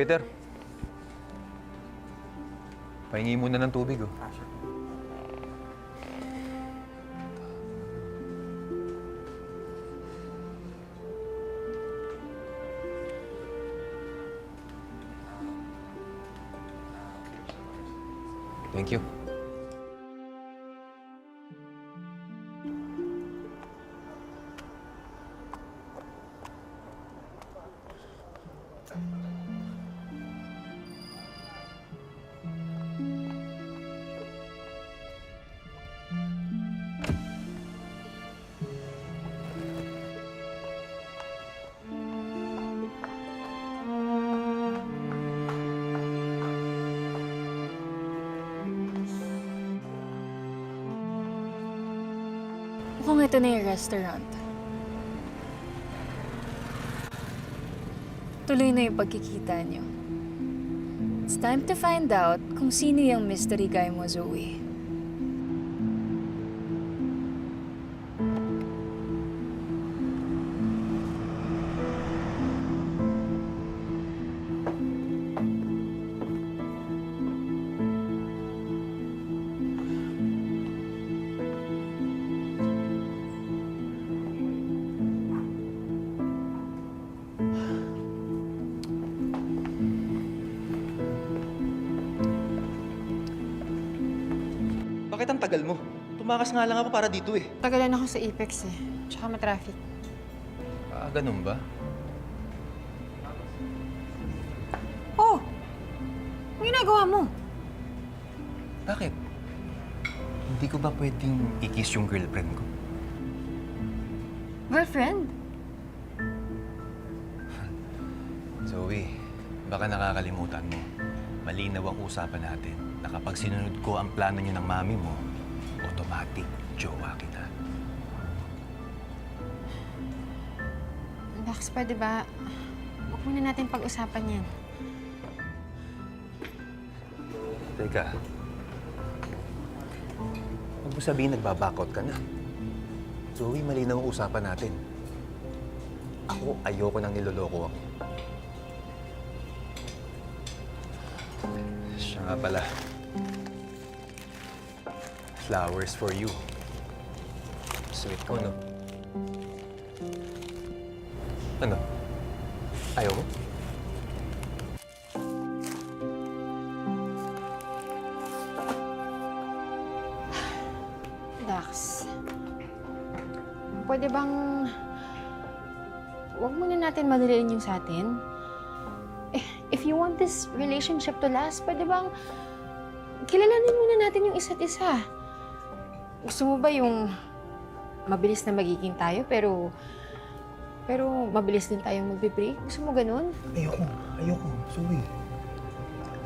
Waiter. Pahingi muna ng tubig, oh. Thank you. Mukhang ito na yung restaurant. Tuloy na yung pagkikita niyo. It's time to find out kung sino yung mystery guy mo, Zoe. Bakit ang tagal mo? Tumakas nga lang ako para dito eh. Tagalan ako sa Apex eh. Tsaka matraffic. Ah, ganun ba? Oh! Ang ginagawa mo? Bakit? Hindi ko ba pwedeng i-kiss yung girlfriend ko? Girlfriend? Zoe, baka nakakalimutan mo. Malinaw ang usapan natin na kapag sinunod ko ang plano niyo ng mami mo, automatic jowa kita. Dax, pwede ba? Huwag muna natin pag-usapan yan. Teka. Huwag mo sabihin nagbabakot ka na. Zoe, malinaw ang usapan natin. Ako, ayoko nang niloloko ako. Siya nga pala. Flowers for you. Sweet ko, no? Ano? Ayaw mo? Dax, pwede bang... Huwag muna natin madaliin yung sa atin? Eh, If you want this relationship to last, pwede bang... Kilalanin muna natin yung isa't isa. Gusto mo ba yung mabilis na magiging tayo, pero... Pero mabilis din tayong magbe-break? Gusto mo ganun? Ayoko, ayoko. Zoe.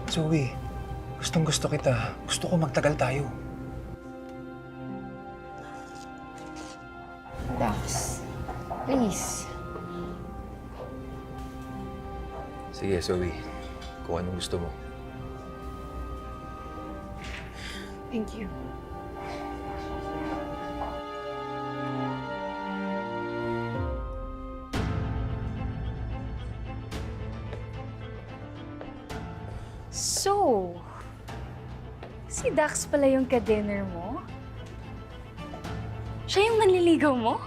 Zoe, gustong gusto kita. Gusto ko magtagal tayo. Dax, please. Sige, Zoe. Kung anong gusto mo. Thank you. So, si Dax pala yung ka-dinner mo? Siya yung manliligaw mo?